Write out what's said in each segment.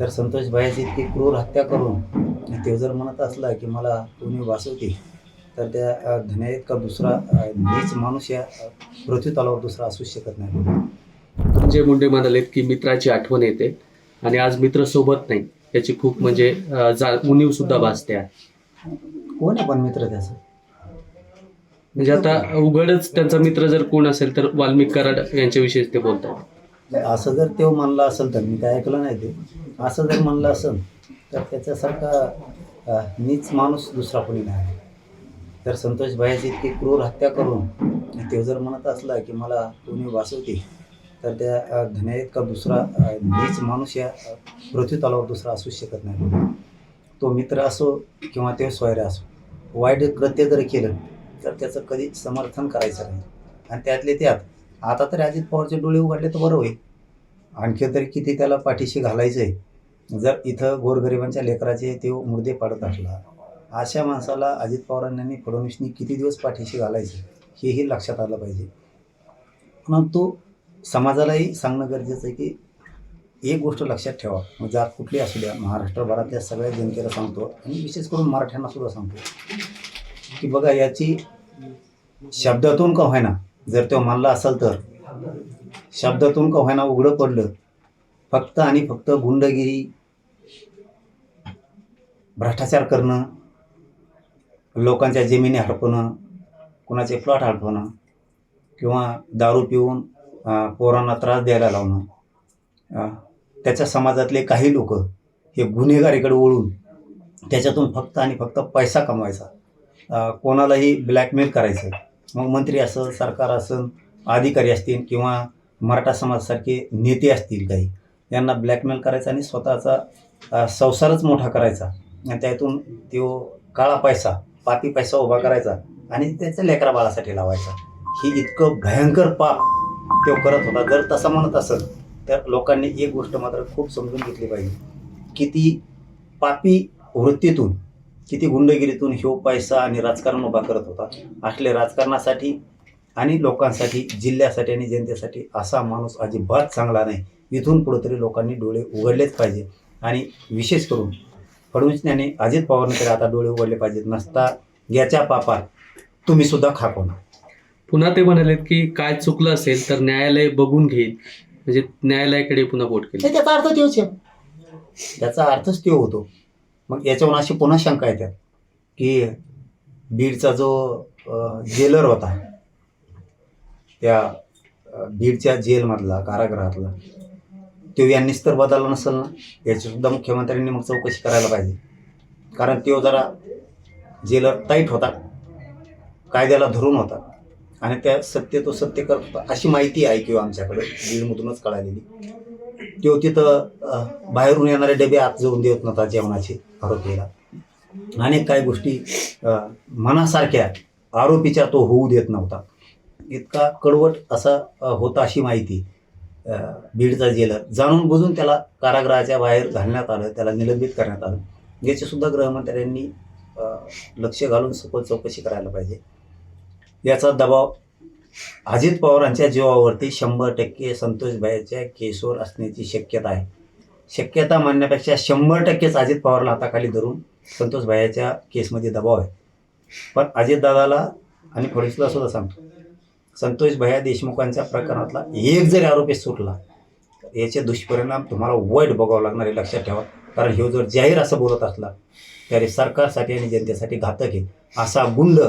तर संतोष भाईची इतकी क्रूर हत्या करून ते जर म्हणत असला की मला कोणी वाचवते तर त्या धन्या इतका दुसरा नीच माणूस या पृथ्वी तलावर दुसरा असू शकत नाही. धनंजय मुंडे म्हणालेत की मित्राची आठवण येते आणि आज मित्र सोबत नाही. याची खूप म्हणजे जा उणीव सुद्धा भासते आहे. कोण आहे पण मित्र त्याचा? म्हणजे आता उघडच त्यांचा मित्र जर कोण असेल तर वाल्मिक कराड यांच्याविषयी ते बोलतात. असं जर तो म्हणला असेल तर मी काय ऐकलं नाही ते. असं जर म्हणलं असेल तर त्याच्यासारखा नीच माणूस दुसरा कोणी नाही. तर संतोष भाईची इतकी क्रूर हत्या करून ते जर म्हणत असला की मला कोणी वाचवते तर त्या अ, धन्या इतका दुसरा नीच माणूस या अ, पृथ्वी दुसरा असू शकत नाही. तो मित्र असो किंवा ते स्वैर असो वाईट कृत्य जर केलं तर त्याचं कधीच समर्थन करायचं नाही. आणि त्यातले त्यात आता तरी अजित पवारचे डोळे उघडले तर बरं होईल. आणखी तरी किती त्याला पाठीशी घालायचं आहे जर इथं गोरगरिबांच्या लेकराचे ते मुर्दे पाडत असला अशा माणसाला अजित पवारांनी फडणवीसनी किती दिवस पाठीशी घालायचे हेही लक्षात आलं पाहिजे. परंतु समाजालाही सांगणं गरजेचं आहे की एक गोष्ट लक्षात ठेवा. मग जात कुठली असू द्या महाराष्ट्रभरातल्या सगळ्या जनतेला सांगतो आणि विशेष करून मराठ्यांना सुद्धा सांगतो. की बघा याची शब्दातून का होईना जर तो मानला असेल तर शब्दातून का होईना उघडं पडलं फक्त आणि फक्त गुंडगिरी भ्रष्टाचार करणं लोकांच्या जमिनी हडपणं कुणाचे प्लॉट हडपणं किंवा दारू पिऊन पोरांना त्रास द्यायला लावणं त्याच्या समाजातले काही लोक हे गुन्हेगारीकडे वळून त्याच्यातून फक्त आणि फक्त पैसा कमवायचा. कोणालाही ब्लॅकमेल करायचं. मग मंत्री असं सरकार असं अधिकारी असतील किंवा मराठा समाजासारखे नेते असतील काही यांना ब्लॅकमेल करायचा आणि स्वतःचा संसारच मोठा करायचा. आणि त्यातून तो काळा पैसा पापी पैसा उभा करायचा आणि त्याच्या लेकरा बाळासाठी लावायचा. ही इतकं भयंकर पाप तो करत होता. जर तसं म्हणत असेल तर लोकांनी एक गोष्ट मात्र खूप समजून घेतली पाहिजे. किती पापी वृत्तीतून किती गुंडगिरीतून ह्यो पैसा आणि राजकारण उभा करत होता. असले राजकारणासाठी आणि लोकांसाठी जिल्ह्यासाठी आणि जनतेसाठी असा माणूस अजिबात चांगला नाही. इथून पुढे तरी लोकांनी डोळे उघडलेच पाहिजे. आणि विशेष करून फडणवीस यांनी अजित पवारने तरी आता डोळे उघडले पाहिजेत. नसता याच्या पापात तुम्ही सुद्धा खाकोना पुन्हा ते म्हणालेत की काय चुकलं असेल तर न्यायालय बघून घेईल. म्हणजे न्यायालयाकडे पुन्हा बोट केली. हे त्याचा अर्थ तोच आहे. याचा अर्थच तो होतो. मग याच्यावरून अशी पुन्हा शंका येतात की बीडचा जो जेलर होता त्या बीडच्या जेलमधला कारागृहातला तो यांनीच तर बदलला नसेल ना? याची सुद्धा मुख्यमंत्र्यांनी मग चौकशी करायला पाहिजे. कारण तो जरा जेलर टाईट होता. कायद्याला धरून होता. आणि त्या सत्य तो सत्य करत अशी माहिती आहे किंवा आमच्याकडे बीडमधूनच कळालेली. तो तिथं बाहेरून येणारे डबे आत जाऊन देत नव्हता जेवणाचे आरोपीला. अनेक काही गोष्टी मनासारख्या आरोपीच्या तो होऊ देत नव्हता. इतका कडवट असा होता अशी माहिती. बीडचा जेलर जाणून बुजून त्याला कारागृहाच्या बाहेर घालण्यात आलं त्याला निलंबित करण्यात आलं. याचीसुद्धा गृहमंत्र्यांनी लक्ष घालून सखोल चौकशी करायला पाहिजे. याचा दबाव अजित पवारांच्या जीवावरती शंभर टक्के संतोषबाईच्या केसवर असण्याची शक्यता आहे. शक्यता मानण्यापेक्षा शंभर टक्केच अजित पवारला हाताखाली धरून संतोषबाईच्या केसमध्ये दबाव आहे. पण अजितदादाला आणि फडणवीसला सुद्धा सांगतो संतोष भैया देशमुखांच्या प्रकरणातला एक जरी आरोपी सुटला याचे दुष्परिणाम तुम्हाला वाईट बघावं लागणार आहे लक्षात ठेवा. कारण हे जर जाहीर असं बोलत असला तरी सरकारसाठी आणि जनतेसाठी घातक आहे. असा गुंड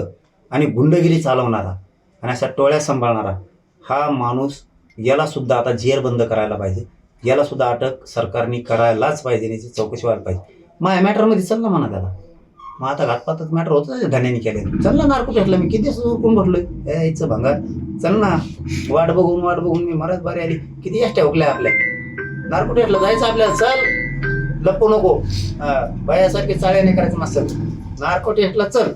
आणि गुंडगिरी चालवणारा आणि अशा टोळ्या सांभाळणारा हा माणूस यालासुद्धा आता जेर बंद करायला पाहिजे. यालासुद्धा अटक सरकारने करायलाच पाहिजे याची चौकशी व्हायला पाहिजे. मग या मॅटरमध्ये चल ना म्हणा त्याला. मग आता घातपातच मॅटर होतं धन्याने केले. चल ना नारको भेटला मी किती कोण भरलोय यायचं भंगार. चल ना. वाट बघून वाट बघून मी मराच बारी आली. किती एसट्या हुकल्या आपल्या. नारको भेटला जायचं आपल्याला. चल. लपू नको. हा, बायासारखे करायचं मस्त. नारको टेस्टला चल.